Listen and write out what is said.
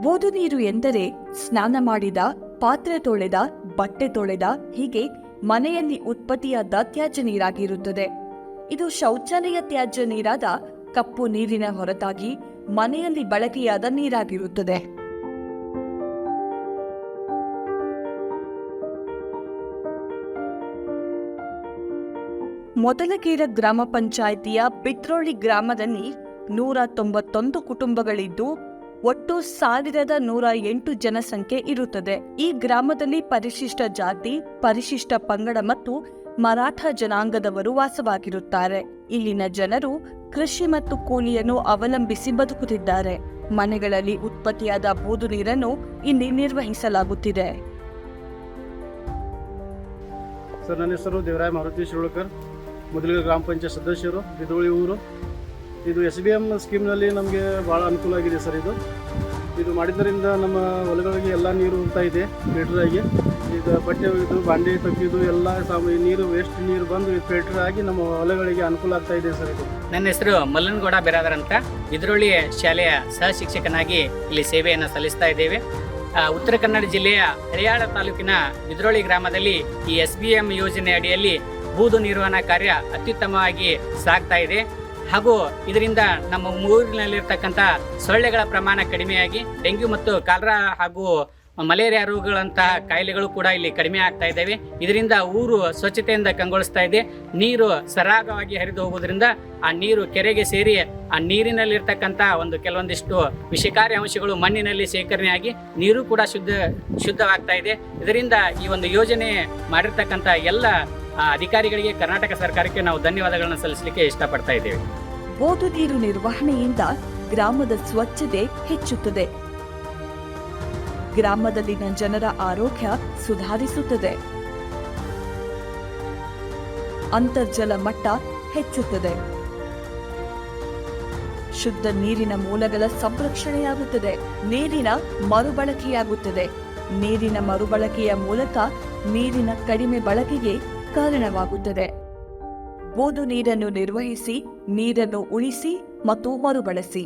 ಬೋದು ನೀರು ಎಂದರೆ ಸ್ನಾನ ಮಾಡಿದ, ಪಾತ್ರೆ ತೊಳೆದ, ಬಟ್ಟೆ ತೊಳೆದ, ಹೀಗೆ ಮನೆಯಲ್ಲಿ ಉತ್ಪತ್ತಿಯಾದ ತ್ಯಾಜ್ಯ ನೀರಾಗಿರುತ್ತದೆ. ಇದು ಶೌಚಾಲಯ ತ್ಯಾಜ್ಯ ನೀರಾದ ಕಪ್ಪು ನೀರಿನ ಹೊರತಾಗಿ ಮನೆಯಲ್ಲಿ ಬಳಕೆಯಾದ ನೀರಾಗಿರುತ್ತದೆ. ಮೊದಲಗೇರ ಗ್ರಾಮ ಪಂಚಾಯಿತಿಯ ಪಿತ್ರೋಳಿ ಗ್ರಾಮದಲ್ಲಿ ನೂರ ತೊಂಬತ್ತೊಂದು ಕುಟುಂಬಗಳಿದ್ದು ಒಟ್ಟು ಸಾವಿರದ ನೂರ ಎಂಟು ಜನಸಂಖ್ಯೆ ಇರುತ್ತದೆ. ಈ ಗ್ರಾಮದಲ್ಲಿ ಪರಿಶಿಷ್ಟ ಜಾತಿ, ಪರಿಶಿಷ್ಟ ಪಂಗಡ ಮತ್ತು ಮರಾಠ ಜನಾಂಗದವರು ವಾಸವಾಗಿರುತ್ತಾರೆ. ಇಲ್ಲಿನ ಜನರು ಕೃಷಿ ಮತ್ತು ಕೂಲಿಯನ್ನು ಅವಲಂಬಿಸಿ ಬದುಕುತ್ತಿದ್ದಾರೆ. ಮನೆಗಳಲ್ಲಿ ಉತ್ಪತ್ತಿಯಾದ ಬೂದು ನೀರನ್ನು ಇಲ್ಲಿ ನಿರ್ವಹಿಸಲಾಗುತ್ತಿದೆ. ಸರ್, ನನ್ನ ಹೆಸರು ದೇವರಾಯ ಮಾರುತಿ ಶಿರೋಳ್ಕರ್ ಮೊದಲಿಗೆ ಗ್ರಾಮ ಪಂಚಾಯತ್ ಸದಸ್ಯರು ಬಿದೋಳಿ ಊರು. ಇದು ಎಸ್ ಬಿ ಎಂ ಸ್ಕೀಮ್ನಲ್ಲಿ ನಮಗೆ ಭಾಳ ಅನುಕೂಲ ಆಗಿದೆ ಸರ್ ಇದು. ಇದು ಮಾಡಿದ್ದರಿಂದ ನಮ್ಮ ಹೊಲಗಳಿಗೆ ಎಲ್ಲ ನೀರು ಹೋಗ್ತಾ ಇದೆ ಫಿಲ್ಟರ್ ಆಗಿ. ಈಗ ಬಟ್ಟೆ ಇದು ಬಾಂಡೆ ತಗ್ಗಿದು ಎಲ್ಲ ಸಾಮ ನೀರು ವೇಸ್ಟ್ ನೀರು ಬಂದು ಫಿಲ್ಟರ್ ಆಗಿ ನಮ್ಮ ಹೊಲಗಳಿಗೆ ಅನುಕೂಲ ಆಗ್ತಾ ಇದೆ ಸರ್ ಇದು. ನನ್ನ ಹೆಸರು ಮಲ್ಲನಗೌಡ ಬಿರಾದರ್ ಅಂತ. ಇದ್ರೊಳ್ಳಿ ಶಾಲೆಯ ಸಹ ಶಿಕ್ಷಕನಾಗಿ ಇಲ್ಲಿ ಸೇವೆಯನ್ನು ಸಲ್ಲಿಸ್ತಾ ಇದ್ದೇವೆ. ಉತ್ತರ ಕನ್ನಡ ಜಿಲ್ಲೆಯ ಹರಿಯಾಳ ತಾಲೂಕಿನ ಬಿದ್ರೋಳಿ ಗ್ರಾಮದಲ್ಲಿ ಈ ಎಸ್ ಬಿ ಎಂ ಯೋಜನೆ ಅಡಿಯಲ್ಲಿ ಬೂದು ನಿರ್ವಹಣಾ ಕಾರ್ಯ ಅತ್ಯುತ್ತಮವಾಗಿ ಸಾಗ್ತಾ ಇದೆ. ಹಾಗೂ ಇದರಿಂದ ನಮ್ಮ ಊರಿನಲ್ಲಿರ್ತಕ್ಕಂಥ ಸೊಳ್ಳೆಗಳ ಪ್ರಮಾಣ ಕಡಿಮೆಯಾಗಿ ಡೆಂಗ್ಯೂ ಮತ್ತು ಕಾಲರಾ ಹಾಗೂ ಮಲೇರಿಯಾ ರೋಗಗಳಂತಹ ಕಾಯಿಲೆಗಳು ಕೂಡ ಇಲ್ಲಿ ಕಡಿಮೆ ಆಗ್ತಾ ಇದ್ದಾವೆ. ಇದರಿಂದ ಊರು ಸ್ವಚ್ಛತೆಯಿಂದ ಕಂಗೊಳಿಸ್ತಾ ಇದೆ. ನೀರು ಸರಾಗವಾಗಿ ಹರಿದು ಹೋಗೋದ್ರಿಂದ ಆ ನೀರು ಕೆರೆಗೆ ಸೇರಿ ಆ ನೀರಿನಲ್ಲಿರ್ತಕ್ಕಂಥ ಒಂದು ಕೆಲವೊಂದಿಷ್ಟು ವಿಷಕಾರಿ ಅಂಶಗಳು ಮಣ್ಣಿನಲ್ಲಿ ಶೇಖರಣೆಯಾಗಿ ನೀರು ಕೂಡ ಶುದ್ಧ, ಶುದ್ಧವಾಗ್ತಾ ಇದೆ. ಇದರಿಂದ ಈ ಒಂದು ಯೋಜನೆ ಮಾಡಿರ್ತಕ್ಕಂಥ ಎಲ್ಲ ಅಧಿಕಾರಿಗಳಿಗೆ ಕರ್ನಾಟಕ ಸರ್ಕಾರಕ್ಕೆ ನಾವು ಧನ್ಯವಾದಗಳನ್ನು ಸಲ್ಲಿಸಲಿಕ್ಕೆ ಇಷ್ಟಪಡ್ತಾ ಇದ್ದೇವೆ. ಬೋದು ನೀರು ನಿರ್ವಹಣೆಯಿಂದ ಗ್ರಾಮದ ಸ್ವಚ್ಛತೆ ಹೆಚ್ಚುತ್ತದೆ. ಗ್ರಾಮದಲ್ಲಿನ ಜನರ ಆರೋಗ್ಯ ಸುಧಾರಿಸುತ್ತದೆ. ಅಂತರ್ಜಲ ಮಟ್ಟ ಹೆಚ್ಚುತ್ತದೆ. ಶುದ್ಧ ನೀರಿನ ಮೂಲಗಳ ಸಂರಕ್ಷಣೆಯಾಗುತ್ತದೆ. ನೀರಿನ ಮರುಬಳಕೆಯಾಗುತ್ತದೆ. ನೀರಿನ ಮರುಬಳಕೆಯ ಮೂಲಕ ನೀರಿನ ಕಡಿಮೆ ಬಳಕೆಗೆ ಕಾರಣವಾಗುತ್ತದೆ. ಬೋದು ನೀರನ್ನು ನಿರ್ವಹಿಸಿ ನೀರನ್ನು ಉಳಿಸಿ ಮತ್ತು ಮರುಬಳಸಿ.